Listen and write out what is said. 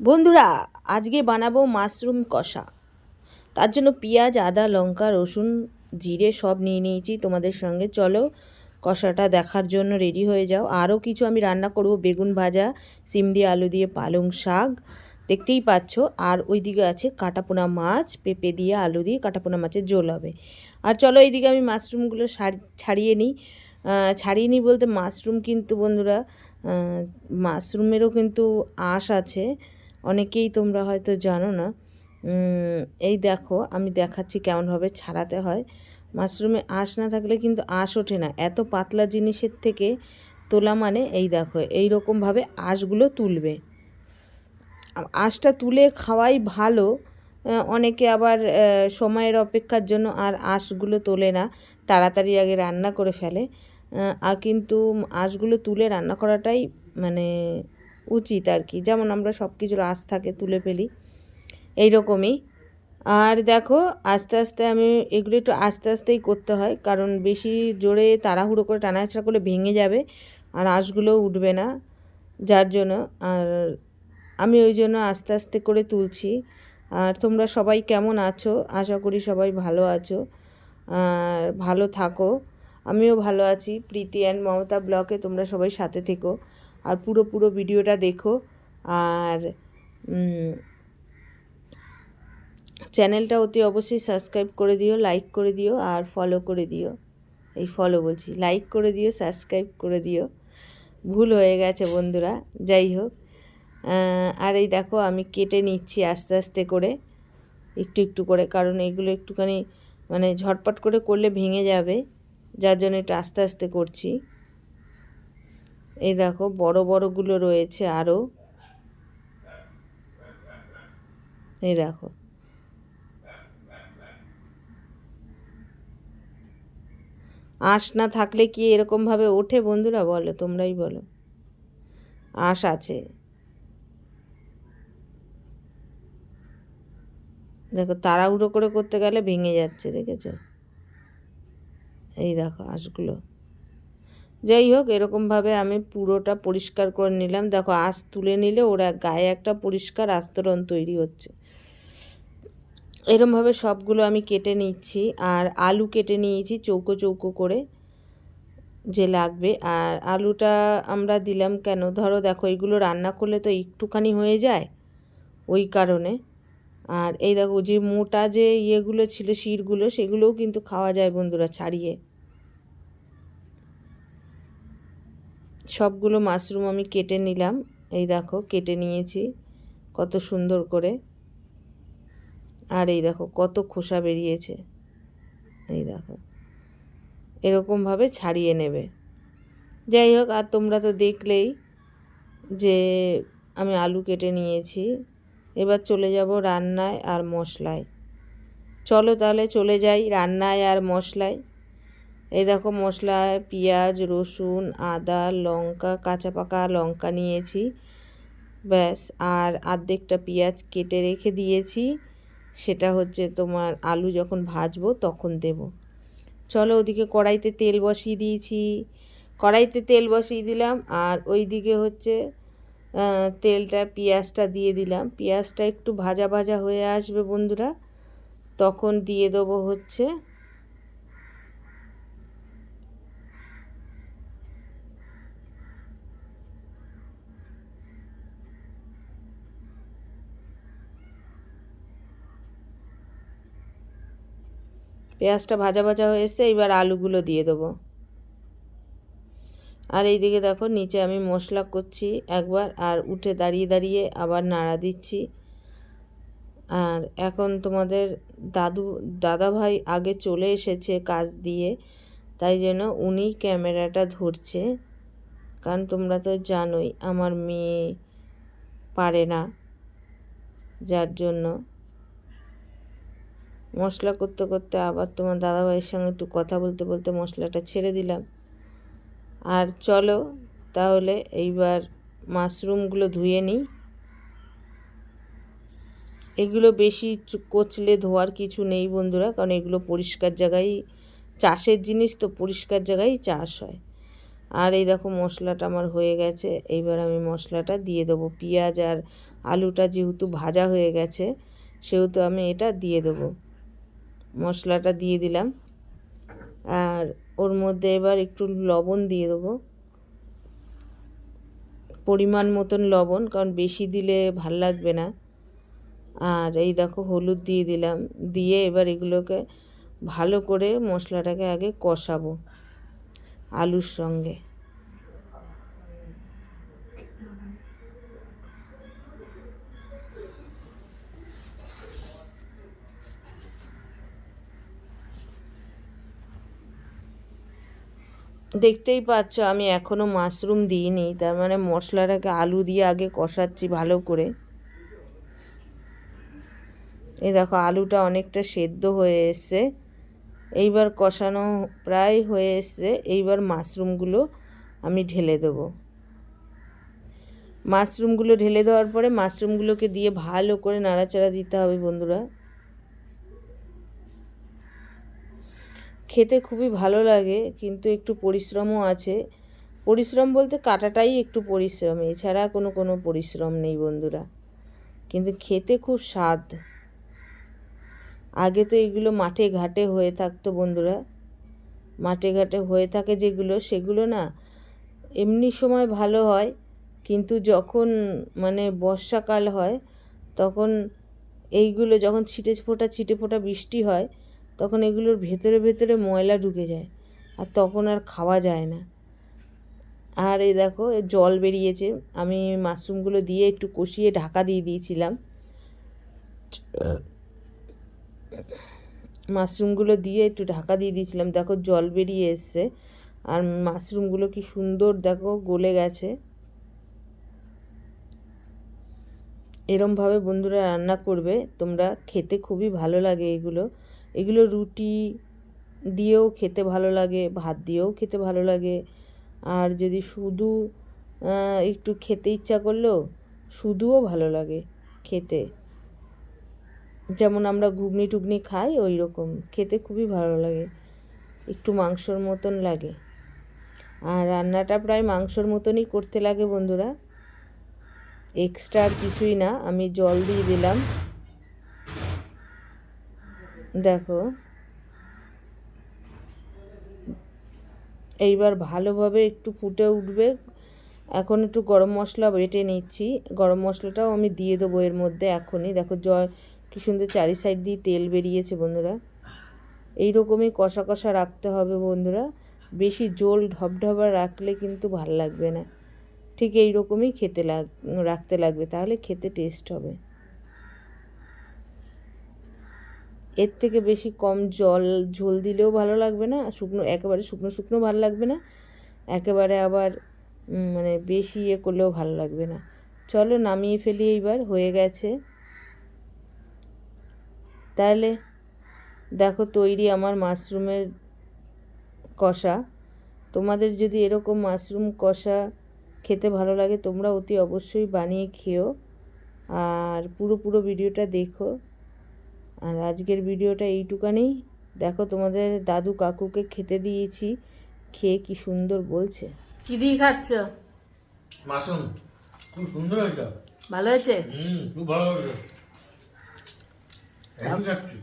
বন্ধুরা, আজকে বানাবো মাশরুম কষা। তার জন্য পেঁয়াজ, আদা, লঙ্কা, রসুন, জিরে সব নিয়ে নিয়েছি তোমাদের সঙ্গে। চলো কষাটা দেখার জন্য রেডি হয়ে যাও। আরও কিছু আমি রান্না করব। বেগুন ভাজা, সিম দিয়ে আলু দিয়ে পালং শাক, দেখতেই পাচ্ছ। আর ওইদিকে আছে কাটাপোনা মাছ, পেঁপে দিয়ে আলু দিয়ে কাটাপোনা মাছের ঝোল হবে। আর চলো এইদিকে আমি মাশরুমগুলো ছাড়িয়ে নিই। ছাড়িয়ে নিই বলতে মাশরুম কিন্তু বন্ধুরা মাশরুমেরও কিন্তু আঁশ আছে। অনেকেই তোমরা হয়তো জানো না। এই দেখো, আমি দেখাচ্ছি কেমনভাবে ছাড়াতে হয়। মাশরুমে আঁশ না থাকলে কিন্তু আঁশ ওঠে না। এত পাতলা জিনিসের থেকে তোলা মানে এই দেখো এই রকমভাবে আঁশগুলো তুলবে। আঁশটা তুলে খাওয়াই ভালো অনেকে আবার সময়ের অপেক্ষার জন্য আর আঁশগুলো তোলে না, তাড়াতাড়ি আগে রান্না করে ফেলে। আর কিন্তু আঁশগুলো তুলে রান্না করাটাই মানে উচিত আর কি। যেমন আমরা সব কিছুর আঁশ থাকে তুলে ফেলি এই রকমই আর দেখো, আস্তে আস্তে আমি এগুলো একটু আস্তে আস্তেই করতে হয়, কারণ বেশি জোরে তাড়াহুড়ো করে টানাছড়া করলে ভেঙে যাবে আর আঁশগুলো উঠবে না, যার জন্য। আর আমি ওই জন্য আস্তে আস্তে করে তুলছি। আর তোমরা সবাই কেমন আছো? আশা করি সবাই ভালো আছো। আর ভালো থাকো। আমিও ভালো আছি। প্রীতি অ্যান্ড মমতা ব্লকে তোমরা সবাই সাথে থেকো। আর পুরো পুরো ভিডিওটা দেখো। আর চ্যানেলটা অতি অবশ্যই সাবস্ক্রাইব করে দিও, লাইক করে দিও আর ফলো করে দিও। এই ফলো বলছি লাইক করে দিও সাবস্ক্রাইব করে দিও। ভুল হয়ে গেছে বন্ধুরা, যাই হোক। আর এই দেখো আমি কেটে নিচ্ছি আস্তে আস্তে করে, একটু একটু করে, কারণ এগুলো একটুখানি মানে ঝটপট করে করলে ভেঙে যাবে, যার জন্য একটু আস্তে আস্তে করছি। এই দেখো, বড় বড়গুলো রয়েছে আরও এই দেখো। আঁশ না থাকলে কি এরকমভাবে ওঠে বন্ধুরা? বলো, তোমরাই বলো। আঁশ আছে। দেখো, তাড়াহুড়ো করে করতে গেলে ভেঙে যাচ্ছে, দেখেছ? এই দেখো, আঁশগুলো। যাই হোক এরকমভাবে আমি পুরোটা পরিষ্কার করে নিলাম। দেখো, আঁশ তুলে নিলে ওরা গায়ে একটা পরিষ্কার আস্তরণ তৈরি হচ্ছে। এরমভাবে সবগুলো আমি কেটে নিচ্ছি আর আলু কেটে নিয়েছি চৌকো চৌকো করে যে লাগবে। আর আলুটা আমরা দিলাম কেন? ধরো, দেখো এইগুলো রান্না করলে তো একটুখানি হয়ে যায় ওই কারণে। আর এই দেখো, যে মোটা যে ইয়েগুলো ছিল, শিরগুলো, সেগুলোও কিন্তু খাওয়া যায় বন্ধুরা ছাড়িয়ে। সবগুলো মাশরুম আমি কেটে নিলাম। এই দেখো, কেটে নিয়েছি কত সুন্দর করে। আর এই দেখো, কত খোসা বেরিয়েছে। এই দেখো, এরকমভাবে ছাড়িয়ে নেবে। যাই হোক, আর তোমরা তো দেখলেই যে আমি আলু কেটে নিয়েছি। এবার চলে যাব রান্নায় আর মশলায়। চলো তাহলে চলে যাই রান্নায় আর মশলায়। এই দেখো মশলায় পেঁয়াজ, রসুন, আদা, লঙ্কা, কাঁচা পাকা লঙ্কা নিয়েছি। ব্যাস, আর আর্ধেকটা পেঁয়াজ কেটে রেখে দিয়েছি। সেটা হচ্ছে তোমার আলু যখন ভাজবো তখন দেব। চলো ওদিকে কড়াইতে তেল বসিয়ে দিয়েছি। কড়াইতে তেল বসিয়ে দিলাম, আর ওইদিকে হচ্ছে তেলটা, পেঁয়াজটা দিয়ে দিলাম। পেঁয়াজটা একটু ভাজা ভাজা হয়ে আসবে বন্ধুরা। তখন দিয়ে দেবো হচ্ছে পেঁয়াজটা ভাজা ভাজা হয়ে এসছে, এবার আলুগুলো দিয়ে দেবো। আর এইদিকে দেখো, নিচে আমি মশলা করছি একবার, আর উঠে দাঁড়িয়ে দাঁড়িয়ে আবার নাড়া দিচ্ছি। আর এখন তোমাদের দাদু দাদা ভাই আগে চলে এসেছে কাজ দিয়ে, তাই জন্য উনি ক্যামেরাটা ধরছে। কারণ তোমরা তো জানোই, আমার মেয়ে পারে না, যার জন্য। মশলা করতে করতে আবার তোমার দাদাভাইয়ের সঙ্গে একটু কথা বলতে বলতে মশলাটা ছেড়ে দিলাম। আর চলো তাহলে এইবার মাশরুমগুলো ধুয়ে নিই। এগুলো বেশি কচলে ধোয়ার কিছু নেই বন্ধুরা, কারণ এগুলো পরিষ্কার জায়গায় চাষের জিনিস তো পরিষ্কার জায়গায় চাষ হয়। আর এই দেখো মশলাটা আমার হয়ে গেছে, এইবার আমি মশলাটা দিয়ে দেবো। পেঁয়াজ আর আলুটা যেহেতু ভাজা হয়ে গেছে, সেহেতু আমি এটা দিয়ে দেবো। মশলাটা দিয়ে দিলাম। আর ওর মধ্যে এবার একটু লবণ দিয়ে দেবো। পরিমাণ মতন লবণ, কারণ বেশি দিলে ভালো লাগবে না। আর এই দেখো হলুদ দিয়ে দিলাম। দিয়ে এবার এগুলোকে ভালো করে মশলাটাকে আগে কষাবো আলুর সঙ্গে। দেখতেই পাচ্ছ, আমি এখনও মাশরুম দিইনি। তার মানে মশলাটাকে আলু দিয়ে আগে কষাচ্ছি ভালো করে। এই দেখো, আলুটা অনেকটা সেদ্ধ হয়ে এসছে। এইবার কষানো প্রায় হয়ে এসছে। এইবার মাশরুমগুলো আমি ঢেলে দেবো। মাশরুমগুলো ঢেলে দেওয়ার পরে মাশরুমগুলোকে দিয়ে ভালো করে নাড়াচাড়া দিতে হবে বন্ধুরা। খেতে খুবই ভালো লাগে, কিন্তু একটু পরিশ্রমও আছে। পরিশ্রম বলতে কাটাটাই একটু পরিশ্রম, এছাড়া কোনো কোনো পরিশ্রম নেই বন্ধুরা। কিন্তু খেতে খুব স্বাদ। আগে তো এগুলো মাঠে ঘাটে হয়ে থাকতো বন্ধুরা। মাঠে ঘাটে হয়ে থাকে যেগুলো, সেগুলো না এমনি সময় ভালো হয়, কিন্তু যখন মানে বর্ষাকাল হয়, তখন এইগুলো যখন ছিটে ফোটা ছিটে ফোটা বৃষ্টি হয় তখন এগুলোর ভেতরে ভেতরে ময়লা ঢুকে যায় আর তখন আর খাওয়া যায় না। আর এই দেখো জল বেরিয়েছে। আমি মাশরুমগুলো দিয়ে একটু কষিয়ে ঢাকা দিয়ে দিয়েছিলাম। মাশরুমগুলো দিয়ে একটু ঢাকা দিয়ে দিয়েছিলাম। দেখো, জল বেরিয়ে এসছে। আর মাশরুমগুলো কি সুন্দর, দেখো, গলে গেছে। এরমভাবে বন্ধুরা রান্না করবে। তোমরা খেতে খুবই ভালো লাগে এগুলো। এগুলো রুটি দিয়েও খেতে ভালো লাগে, ভাত দিয়েও খেতে ভালো লাগে। আর যদি শুধু একটু খেতে ইচ্ছা করল শুধুও ভালো লাগে খেতে। যেমন আমরা ঘুগনি টুগনি খাই ওই রকম খেতে খুবই ভালো লাগে, একটু মাংসর মতন লাগে। আর রান্নাটা প্রায় মাংসর মতনই করতে লাগে বন্ধুরা। এক্সট্রা আর কিছুই না, আমি জল দিয়ে দিলাম। দেখো। এইবার ভালোভাবে একটু ফুটে উঠবে। এখন একটু গরম মশলা বেটে নিচ্ছি। গরম মশলাটাও আমি দিয়ে দেবো এর মধ্যে এখনই। দেখো জল, কি সুন্দর চারি সাইড দিয়ে তেল বেরিয়েছে বন্ধুরা। এই রকমই কষা কষা রাখতে হবে বন্ধুরা। বেশি জল ঢবঢবা রাখলে কিন্তু ভালো লাগবে না। ঠিক এই রকমই খেতে লাগ, রাখতে লাগবে। তাহলে খেতে টেস্ট হবে। এর থেকে বেশি কম জল, ঝোল দিলেও ভালো লাগবে না, শুকনো, একেবারে শুকনো শুকনো ভালো লাগবে না, একেবারে আবার মানে বেশি ইয়ে করলেও ভালো লাগবে না। চলো নামিয়ে ফেলি এইবার, হয়ে গেছে। তাহলে দেখো তৈরি আমার মাশরুমের কষা। তোমাদের যদি এরকম মাশরুম কষা খেতে ভালো লাগে, তোমরা অতি অবশ্যই বানিয়ে খেও। আর পুরো পুরো ভিডিওটা দেখো। আর আজকের ভিডিওটা এইটুকানেই দেখো তোমাদের দাদু কাকুকে খেতে দিয়েছি খেয়ে কি সুন্দর বলছে। কি দিয়ে খাচ্ছ? মাশরুম। খুব সুন্দর হয়েছে। ভালো হয়েছে? হুম খুব ভালো হয়েছে। এখন খাচ্ছি।